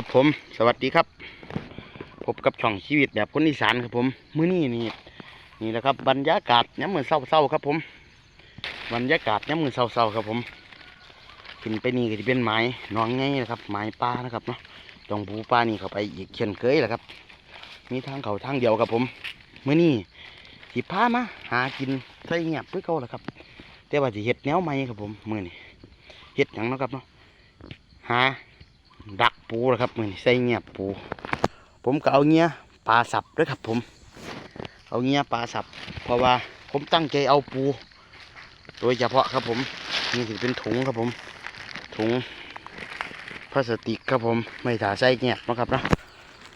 ครับผมสวัสดีครับ พบกับช่องชีวิตแบบคนอีสานครับผมมื้อนี้นี่นี่แหละครับ บรรยากาศย้ำมือเศร้าๆครับผม บรรยากาศย้ำมือเศร้าๆครับผมขึ้นไปนี่ก็จะเป็นไม้หน้องไงนะครับไม้ปลานะครับเนาะต้องปูปลานี่เข้าไปอีกเช่นเคยแหละครับ มีทางเขาทางเดียวครับผมมื้อนี้สิพามาหากินใส่เงียบเพื่อเก่าแหละครับ แต่ว่าสิเห็ดแนวใหม่ครับผมมื้อนี้เห็ดหยังนะครับเนาะหา ดักปูนะครับมือนใส่เงียบปู ผมก็เอาเงี้ยปลาสับด้วยครับ ผม เอาเงี้ยปลาสับ เพราะว่าผมตั้งใจเอาปู โดยเฉพาะครับผมนี่ถือเป็นถุงครับผม ถุงพลาสติกครับผมไม่ถ่าใส่เงียบนะครับนะ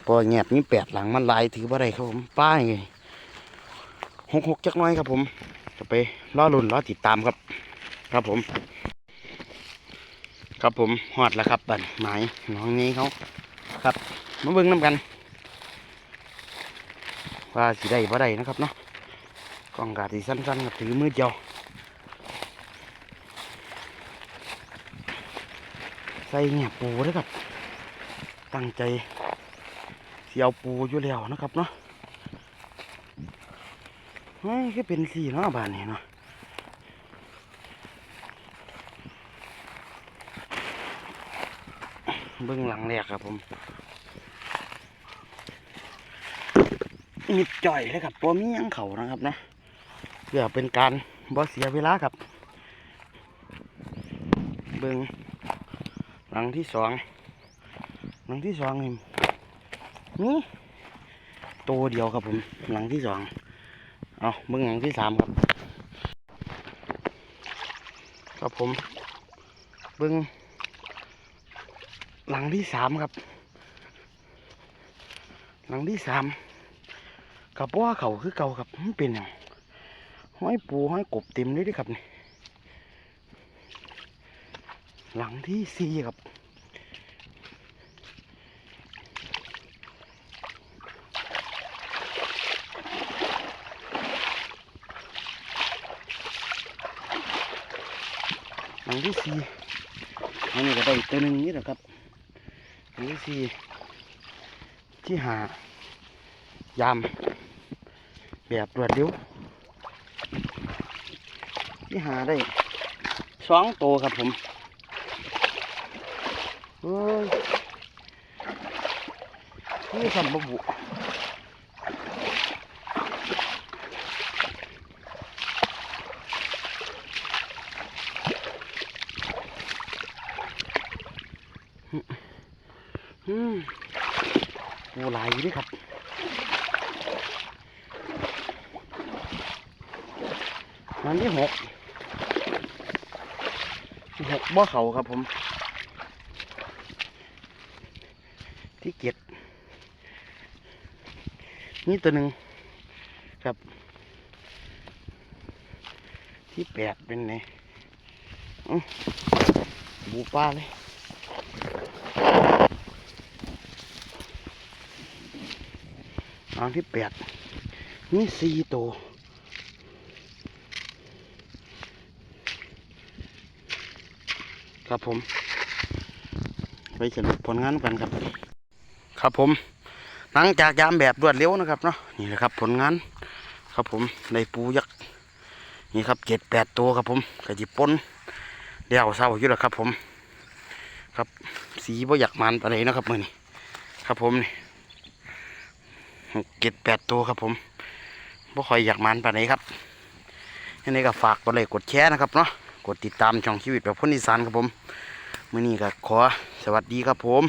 พอเงียบนี่แปดหลังมันลายถือว่าไรครับผมป้ายไงหกหกจักน้อยครับผมจะไปล่อลุ่นล่อติดตามครับ ครับผม ครับผมหอดแล้วครับบันหมายน้องนี้เขาครับมาเบิ่งน้ำกันว่าสีได้บ่ได้นะครับเนาะกล้องกาสีสั้นๆกับถือมือเดียวใส่เงียบปูเลยครับ ตั้งใจเสียวปูอยู่แล้วนะครับเนาะเฮ้ยคือเป็นสีเนาะบ้านนี้เนาะ เบื้องหลังแรกครับผมมิดจ่อยเลยครับตัวมียังเขานะครับนะเพื่อเป็นการบ่เสียเวลาครับ เบื้องหลังที่สองหลังที่สองนี่นี่ตัวเดียวครับผมหลังที่สองเอาเบื้องหลังที่สามครับครับผมเบื้อง หลังที่สามครับ หลังที่สามกับว่าเขาคือเก่าครับมันเป็นอย่างห้อยปูห้อยกบเต็มเลยเดิครับนี่หลังที่สี่ครับ หลังที่สี่อันนี้ก็ได้อีกตัวหนึ่งนี่แหละครับ อันที่สี่ที่หายามแบบรวดเร็วที่หาได้สองโตครับผมเฮ้ยนี่สัมบบุอืม ปูหลายอยู่ด้วยครับอันที่หกที่หกบ่อเขาครับผม ที่เจ็ดนี่ตัวหนึ่งครับ ที่แปดเป็นไงบูป้าเลย อันที่แปดนี่สี่ตัวครับผม ไปสรุปผลงานกันครับ ครับผมหลังจากยามแบบรวดเร็วนะครับเนาะนี่แหละครับผลงาน ครับผมในปูยักษ์นี่ครับเจ็ดแปดตัวครับผมกระจิปนเดี่ยวเศร้าอยู่แล้วครับผม ครับสีบ่อยากมันอะไรนะครับมือนี้ครับผมนี่ หกเจ็ดแปดตัวครับผมบ่ค่อยอยากมันปานี้ครับยังไงก็ฝากกดไลค์กดแชร์นะครับเนาะกดติดตามช่องชีวิตแบบคนอีสานครับผมมื่อนี้ก็ขอสวัสดีครับผม